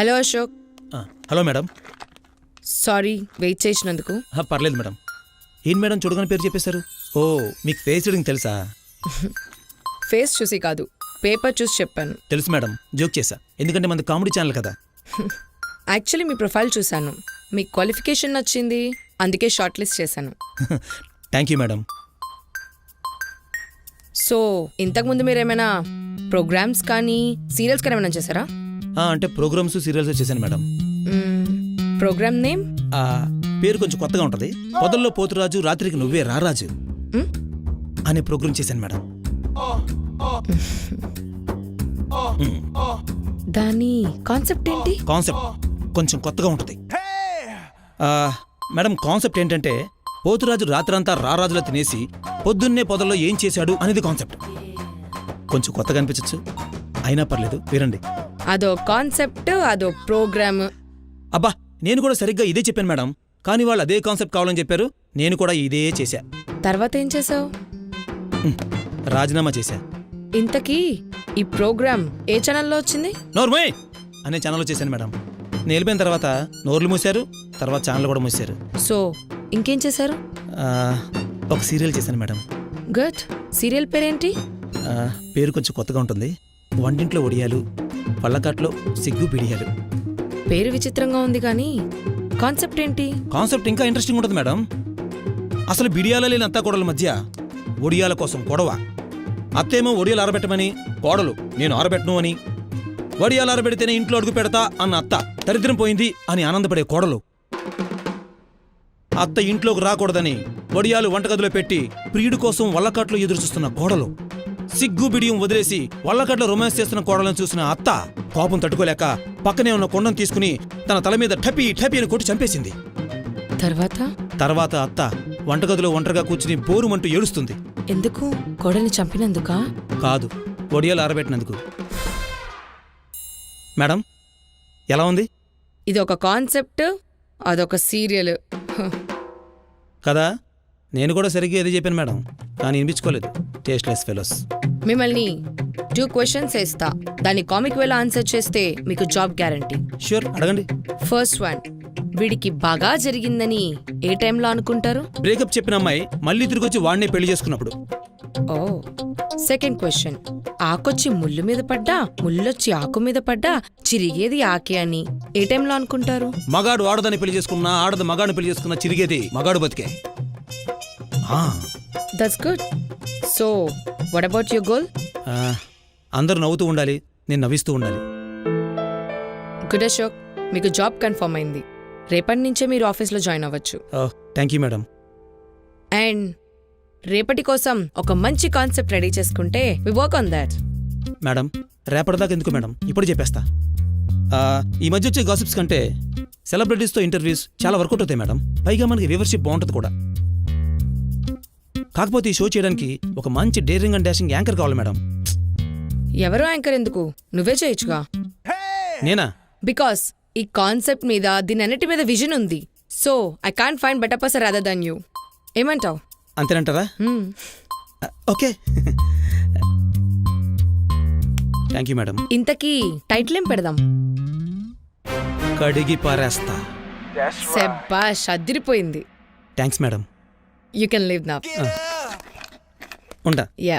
Hello Ashok. Hello madam. Sorry wait చేసినందుకు. పర్లేదు madam. ఏం మేడం చూడగానే పేరు చెప్పేశారు? ఓ మీకు ఫేస్ రీడింగ్ తెలుసా? ఫేస్ చూసి కాదు పేపర్ చూసి చెప్పాను. తెలుసు మేడం జోక్ చేశా. ఎందుకంటే మనది కామెడీ ఛానల్ కదా. యాక్చువల్లీ మీ ప్రొఫైల్ చూశాను. మీ క్వాలిఫికేషన్ నచ్చింది అందుకే షార్ట్ లిస్ట్ చేశాను. Thank you madam. సో ఇంతకుముందు మీరు ఏమైనా ప్రోగ్రామ్స్ కానీ సీరియల్స్ కానీ ఏమైనా చేశారా? అంటే ప్రోగ్రామ్స్ సీరియల్స్ చేశాను మేడం. Programme name? ఆ, పేరు కొంచెం కొత్తగా ఉంటుంది. పొదల్లో పోతురాజు రాత్రికి నువ్వే రారాజు అనే ప్రోగ్రామ్ చేశాను మేడం. దాని కాన్సెప్ట్ ఏంటి? కాన్సెప్ట్ కొంచెం కొత్తగా ఉంటుంది. ఆ, మేడం కాన్సెప్ట్ ఏంటంటే పోతురాజు రాత్రంతా రారాజులా తినేసి పొద్దున్నే పొదల్లో ఏం చేశాడు అనేది కాన్సెప్ట్. కొంచెం కొత్తగా అనిపించచ్చు. అయినా పర్లేదు వినండి. అదో కాన్సెప్ట్ అదో ప్రోగ్రామ్ అబ్బా నేను కూడా సరిగ్గా ఇదే చెప్పాను మేడం. కానీ వాళ్ళు అదే కాన్సెప్ట్ కావాలని చెప్పారు. నేను కూడా ఇదే చేశా. తర్వాత ఏం చేసావు. రాజీనామా చేశా. ఇంతకీ ఈ ప్రోగ్రామ్ ఏ ఛానల్లో వచ్చింది? నోర్మోయ్ అనే ఛానల్లో చేశాను మేడం. నేను వెళ్ళిపోయిన తర్వాత నోర్లు మూసారు తర్వాత ఛానల్ కూడా మూసారు సో ఇంకేం చేశారు? ఆ, ఒక సీరియల్ చేశాను మేడం. గుడ్. సీరియల్ పేరేంటి? ఆ, పేరు కొంచెం కొత్తగా ఉంటుంది. వంటింట్లో ఒడియాలు పళ్ళకాట్లో సిగ్గు బిడియాలు. పేరు విచిత్రంగా ఉంది కానీ కాన్సెప్ట్ ఏంటి? కాన్సెప్ట్ ఇంకా ఇంట్రెస్టింగ్ ఉంటుంది మేడం. అసలు బిడియాల లేని అత్త కోడల మధ్య ఒడియాల కోసం గొడవ. అత్తేమో ఒడియాలు ఆరబెట్టమని కోడలు నేను ఆరబెట్టను అని వడియాలు ఆరబెడితేనే ఇంట్లో అడుగు పెడతా అన్న అత్త దరిద్రం పోయింది అని ఆనందపడే కోడలు. అత్త ఇంట్లోకి రాకూడదని వడియాలు వంటగదిలో పెట్టి ప్రియుడి కోసం వల్లకాట్లో ఎదురుచూస్తున్న కోడలు. సిగ్గు బిడియం వదిలేసి వల్లకాట్లో రొమాన్స్ చేస్తున్న కోడలను చూసిన అత్త కోపం తట్టుకోలేక పక్కనే ఉన్న కొండను తీసుకుని తన తల మీద ఠపీ ఠపీ అని కొట్టి చంపేసింది. తర్వాత? తర్వాత అత్త వంటగదిలో ఒంటరిగా కూర్చుని బోరుమంటూ ఏడుస్తుంది. ఎందుకు? కోడల్ని చంపినందుకా? కాదు ఒడియాలు ఆరబెట్టినందుకు. మేడం ఎలా ఉంది? ఇది ఒక కాన్సెప్ట్ అదొక సీరియల్. కదా నేను కూడా సరిగ్గా ఏది చెప్పాను మేడం కానీ వినిపించుకోలేదు. Tasteless fellows. మిమ్మల్ని టూ క్వశ్చన్స్ వేస్తా. దాని కామిక్ వేళ ఆన్సర్ చేస్తే మీకు జాబ్ గ్యారంటీ. ష్యూర్ అడగండి. ఫస్ట్ వన్ వీడికి బాగా జరిగిందని ఏ టైంలో అనుకుంటారు? బ్రేకప్ చెప్పిన అమ్మాయి మళ్ళీ తిరిగి వచ్చి వాడినే పెళ్ళి చేసుకున్నప్పుడు. ఓ సెకండ్ క్వశ్చన్ ఆకొచ్చి ముళ్ళు మీద పడ్డా ముళ్ళొచ్చి ఆకు మీద పడ్డా చిరిగేది ఆకే అని ఏ టైంలో అనుకుంటారు? మగాడు ఆడదని పెళ్ళి చేసుకున్నా ఆడది మగాడు పెళ్ళి చేసుకున్నా చిరిగేది మగాడు బతికే. That's good. So what about your goal ఆ, అందరూ నవ్వుతూ ఉండాలి నేను నవ్విస్తూ ఉండాలి. గుడ్ అశోక్ మీకు జాబ్ కన్ఫర్మ్ అయింది. రేపటి నుంచే మీరు ఆఫీస్లో జాయిన్ అవ్వచ్చు. Thank you madam. అండ్ రేపటి కోసం ఒక మంచి కాన్సెప్ట్ రెడీ చేసుకుంటే we work on that madam రేపటిదాకా ఎందుకు మేడం? ఇప్పుడు చెప్పేస్తా. ఆ, ఈ మధ్య వచ్చే గాసిప్స్ కంటే సెలబ్రిటీస్తో ఇంటర్వ్యూస్ చాలా వర్కౌట్ అవుతాయి మేడం. పైగా మనకి వ్యూవర్షిప్ బాగుంటుంది కూడా. కాకపోతే ఈ షో చేయడానికి ఒక మంచి డేరింగ్ అండ్ డాషింగ్ యాంకర్ కావాలి మేడం. ఎవరో యాంకర్ ఎందుకు? నువ్వే చేయొచ్చుగా. నేనా? బికాస్ ఈ కాన్సెప్ట్ మీద దీని అన్నిటి మీద విజన్ ఉంది. So I can't find better person rather than you ఏమంటావు? అంతేనంటారా? ఓకే థ్యాంక్ యూ మేడం ఇంతకీ టైటిల్ ఏం పెడదాం? కడిగి పారేస్తా. సెబ్బాష్ అదిరిపోయింది. Thanks madam you can leave నా ఉంటా యా